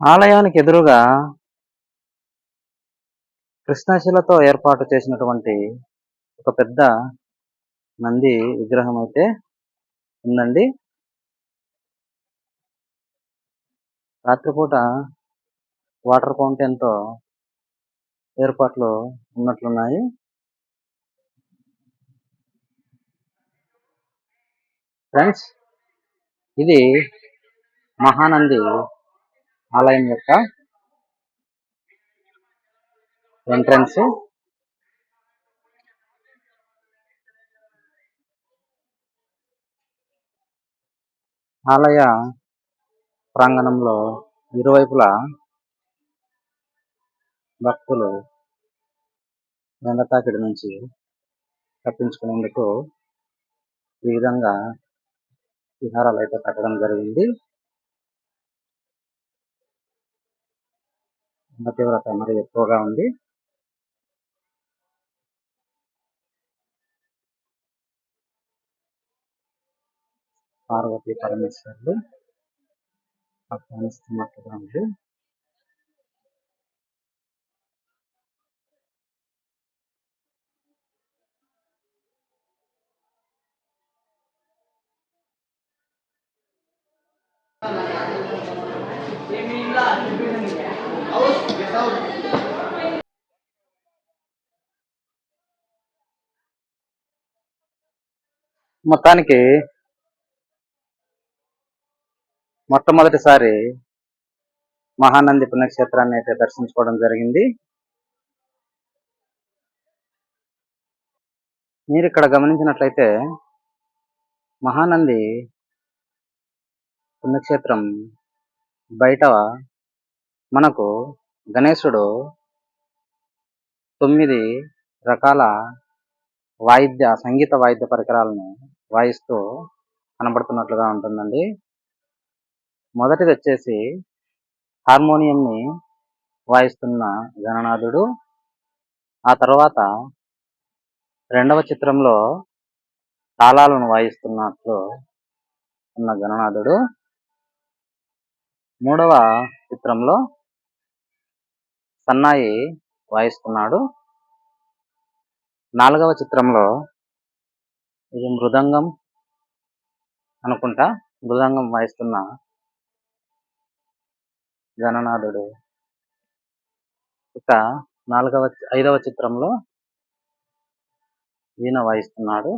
ఆలయానికి ఎదురుగా కృష్ణశిలతో ఏర్పాటు చేసినటువంటి ఒక పెద్ద నంది విగ్రహం అయితే ఉందండి. రాత్రిపూట వాటర్ ఫౌంటైన్తో ఏర్పాట్లు ఉన్నట్లున్నాయి. ఫ్రెండ్స్ ఇది మహానంది ఆలయం యొక్క ఎంట్రన్స్. ఆలయ ప్రాంగణంలో ఇరువైపులా భక్తులు గంగతాకిడి నుంచి తప్పించుకునేందుకు ఈ విధంగా విహారాలు అయితే కట్టడం జరిగింది. ఎండ తీవ్రత మరి ఎక్కువగా ఉంది. పార్వతీ పరమేశ్వరుడు ఆహ్వానిస్తున్నట్టుగా ఉంది మొత్తానికి మొట్టమొదటిసారి మహానంది పుణ్యక్షేత్రాన్ని అయితే దర్శించుకోవడం జరిగింది. మీరు ఇక్కడ గమనించినట్లయితే మహానంది పుణ్యక్షేత్రం బయట మనకు గణేశుడు తొమ్మిది రకాల వాయిద్య సంగీత వాయిద్య పరికరాలను వాయిస్తూ కనబడుతున్నట్లుగా ఉంటుందండి. మొదటిది వచ్చేసి హార్మోనియంని వాయిస్తున్న గణనాథుడు. ఆ తర్వాత రెండవ చిత్రంలో తాళాలను వాయిస్తున్నట్లు ఉన్న గణనాథుడు. మూడవ చిత్రంలో సన్నాయి వాయిస్తున్నాడు. నాలుగవ చిత్రంలో ఇది మృదంగం అనుకుంటా. మృదంగం వాయిస్తున్న గణనాథుడు. ఇక నాలుగవ ఐదవ చిత్రంలో వీణ వాయిస్తున్నాడు.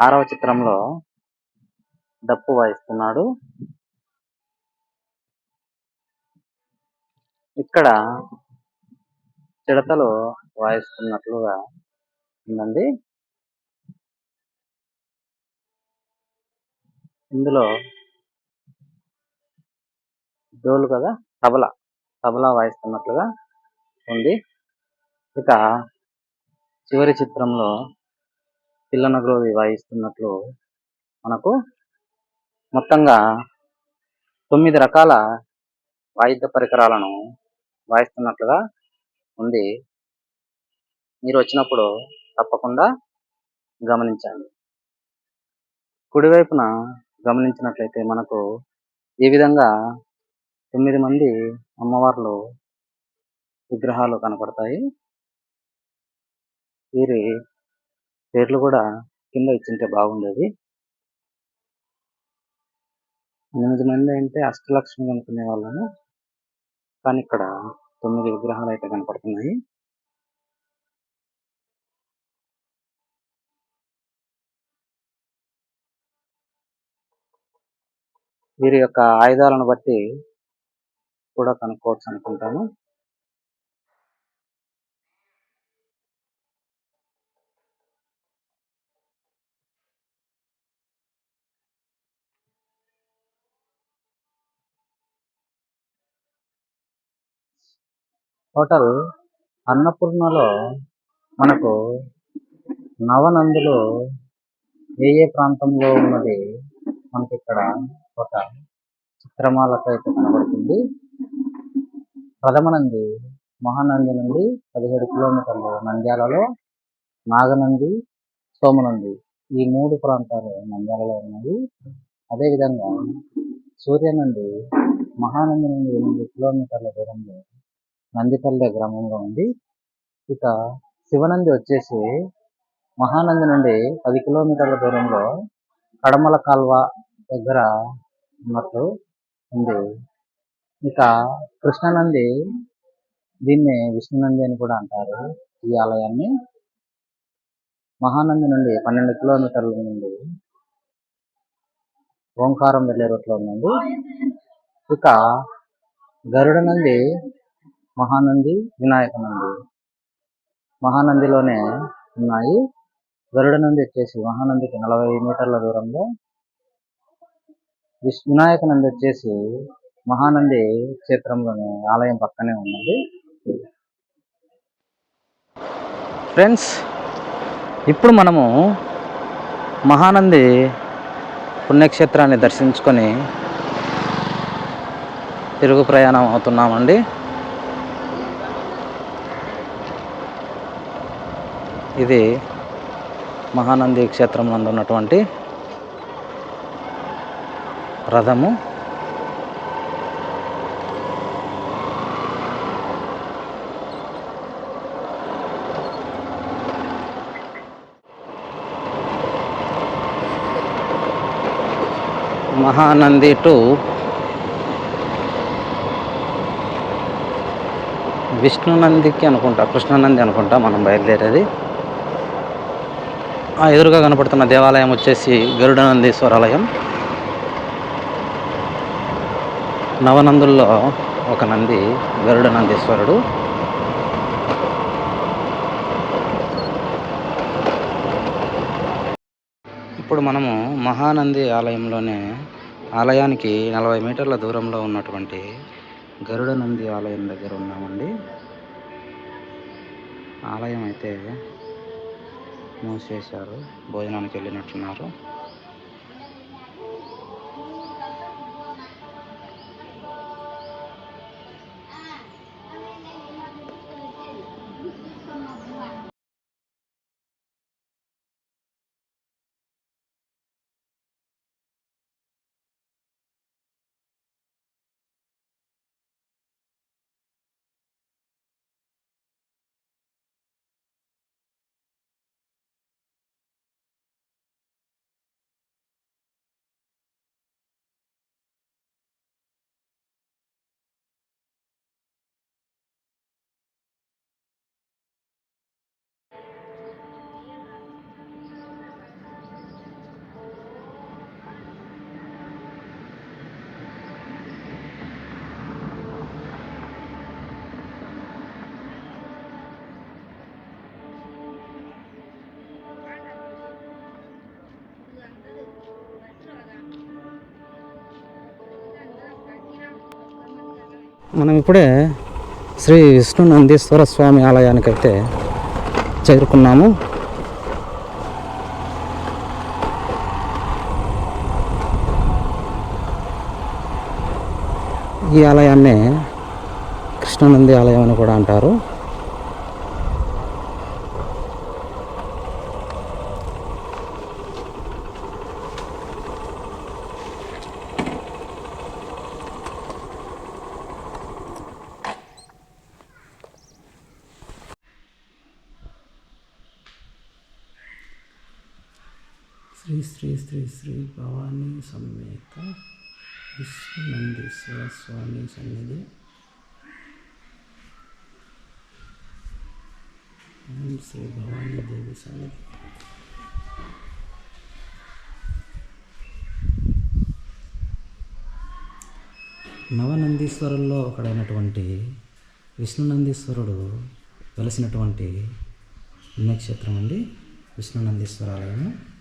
ఆరవ చిత్రంలో డప్పు వాయిస్తున్నాడు. ఇక్కడ చిడతలు వాయిస్తున్నట్లుగా ఉందండి. ఇందులో డోలు కదా? తబలా. తబలా వాయిస్తున్నట్లుగా ఉంది. ఇక చివరి చిత్రంలో పిల్లనగ్రోవి వాయిస్తున్నట్లు మనకు మొత్తంగా తొమ్మిది రకాల వాయిద్య పరికరాలను వాయిస్తున్నట్లుగా ఉంది. మీరు వచ్చినప్పుడు తప్పకుండా గమనించండి. కుడివైపున గమనించినట్లయితే మనకు ఈ విధంగా తొమ్మిది మంది అమ్మవార్లు విగ్రహాలు కనపడతాయి. వీరి పేర్లు కూడా కింద ఇచ్చింటే బాగుండేది. ఎనిమిది మంది అంటే అష్టలక్ష్మి అనుకునే వాళ్ళము. కానీ ఇక్కడ తొమ్మిది విగ్రహాలు అయితే కనపడుతున్నాయి. వీరి యొక్క ఆయుధాలను బట్టి కూడా కనుక్కోవచ్చు అనుకుంటాను. హోటల్ అన్నపూర్ణలో మనకు నవనందులు ఏ ఏ ప్రాంతంలో ఉన్నది మనకి ఇక్కడ ఒక చిత్రమాలతో అయితే కనబడుతుంది. ప్రథమ నంది మహానంది నుండి పదిహేడు కిలోమీటర్లు నంద్యాలలో నాగనంది సోమనంది ఈ మూడు ప్రాంతాలు నంద్యాలలో ఉన్నాయి. అదేవిధంగా సూర్యనంది మహానంది నుండి ఎనిమిది కిలోమీటర్ల దూరంలో నందిపల్లె గ్రామంలో ఉంది. ఇక శివనంది వచ్చేసి మహానంది నుండి పది కిలోమీటర్ల దూరంలో కడమల కాల్వ దగ్గర ఉన్నట్టు ఉంది. ఇక కృష్ణనంది దీన్ని విష్ణునంది అని కూడా అంటారు ఈ ఆలయాన్ని. మహానంది నుండి పన్నెండు కిలోమీటర్ల నుండి ఓంకారం వెళ్ళే రూట్లో ఉందండి. ఇక గరుడ నంది మహానంది వినాయక నంది మహానందిలోనే ఉన్నాయి. గరుడ నంది వచ్చేసి మహానందికి నలభై మీటర్ల దూరంలో విశ్ వినాయక నంది వచ్చేసి మహానంది క్షేత్రంలోని ఆలయం పక్కనే ఉన్నది. ఫ్రెండ్స్ ఇప్పుడు మనము మహానంది పుణ్యక్షేత్రాన్ని దర్శించుకొని తిరుగు ప్రయాణం అవుతున్నామండి. ఇది మహానంది క్షేత్రం నందు ఉన్నటువంటి రథము. మహానంది టు విష్ణునందికి అనుకుంటా కృష్ణనంది అనుకుంటా మనం బయలుదేరేది. ఆ ఎదురుగా కనపడుతున్న దేవాలయం వచ్చేసి గరుడనందీశ్వరాలయం. నవనందుల్లో ఒక నంది గరుడనందీశ్వరుడు. ఇప్పుడు మనము మహానంది ఆలయంలోనే ఆలయానికి నలభై మీటర్ల దూరంలో ఉన్నటువంటి గరుడ నంది ఆలయం దగ్గర ఉన్నామండి. ఆలయం అయితే మూసేశారు. భోజనానికి వెళ్ళినట్టున్నారు. మనం ఇప్పుడే శ్రీ విష్ణు నందీశ్వర స్వామి ఆలయానికైతే చేరుకున్నాము. ఈ ఆలయాన్నే కృష్ణానంది ఆలయం అని కూడా అంటారు. శ్రీ శ్రీ శ్రీ శ్రీ భవానీ సమేత విష్ణునందీశ్వర స్వామి సన్నిధి ఓం శ్రీ భవానీ దేవి సన్నిధి నవనందీశ్వరుల్లో ఒకడైనటువంటి విష్ణునందీశ్వరుడు వెలసినటువంటి పుణ్యక్షేత్రం అండి. విష్ణునందీశ్వరాలయము.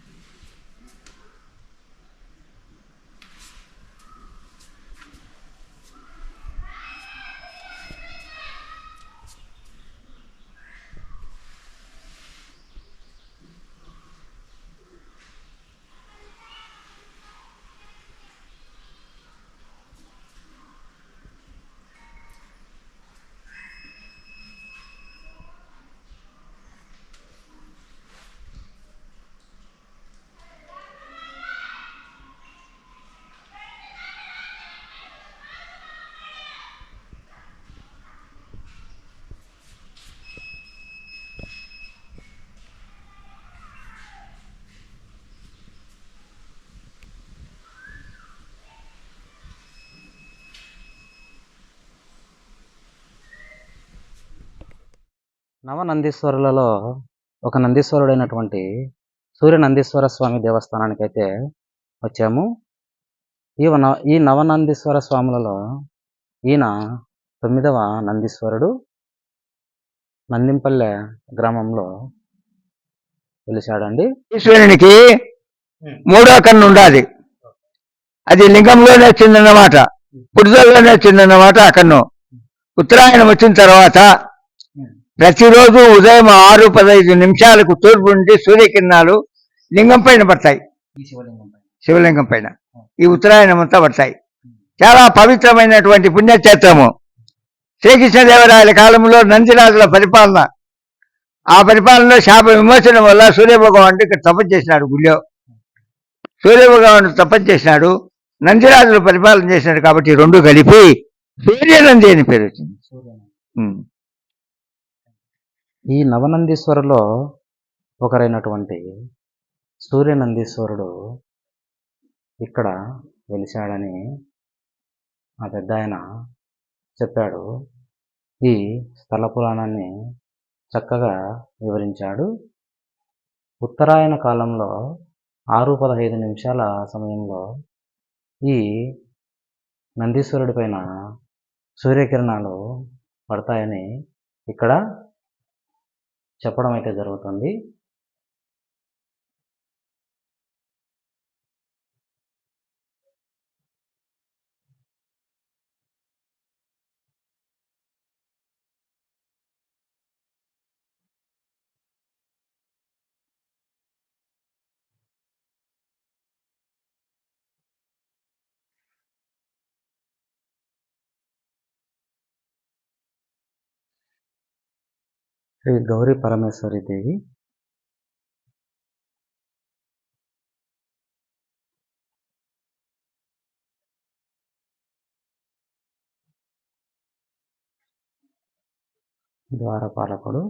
నవనందీశ్వరులలో ఒక నందీశ్వరుడైనటువంటి సూర్య నందీశ్వర స్వామి దేవస్థానానికి అయితే వచ్చాము. ఈ ఈ నవనందీశ్వర స్వాములలో ఈయన తొమ్మిదవ నందీశ్వరుడు నందింపల్లె గ్రామంలో వెలిశాడండి. ఈశ్వరునికి మూడో కన్ను ఉండాలి అది లింగంలోనే వచ్చిందన్నమాట పుడిదల్లోనే వచ్చిందన్నమాట ఆ కన్ను. ఉత్తరాయణం వచ్చిన తర్వాత ప్రతిరోజు ఉదయం ఆరు పదహైదు నిమిషాలకు తూర్పు నుండి సూర్యకిరణాలు లింగం పైన పడతాయి. శివలింగం పైన. ఈ ఉత్తరాయణం అంతా పడతాయి. చాలా పవిత్రమైనటువంటి పుణ్యక్షేత్రము. శ్రీకృష్ణదేవరాయల కాలంలో నందిరాజుల పరిపాలన. ఆ పరిపాలనలో శాప విమోచన వల్ల సూర్యభగవానుడు ఇక్కడ తపస్సు చేసినాడు గుళ్ళో. సూర్యభగవానుడు తపస్సు చేసినాడు. నందిరాజులు పరిపాలన చేసినాడు కాబట్టి రెండు కలిపి సూర్యనంది అని పేరు వచ్చింది. ఈ నవనందీశ్వరులో ఒకరైనటువంటి సూర్యనందీశ్వరుడు ఇక్కడ వెలిశాడని ఆ పెద్ద ఆయన చెప్పాడు. ఈ స్థల పురాణాన్ని చక్కగా వివరించాడు. ఉత్తరాయణ కాలంలో ఆరు పదహైదు నిమిషాల సమయంలో ఈ నందీశ్వరుడి పైన సూర్యకిరణాలు పడతాయని ఇక్కడ చెప్పడం అయితే జరుగుతుంది. శ్రీ గౌరీ పరమేశ్వరి దేవి. ద్వారపాలకుడు.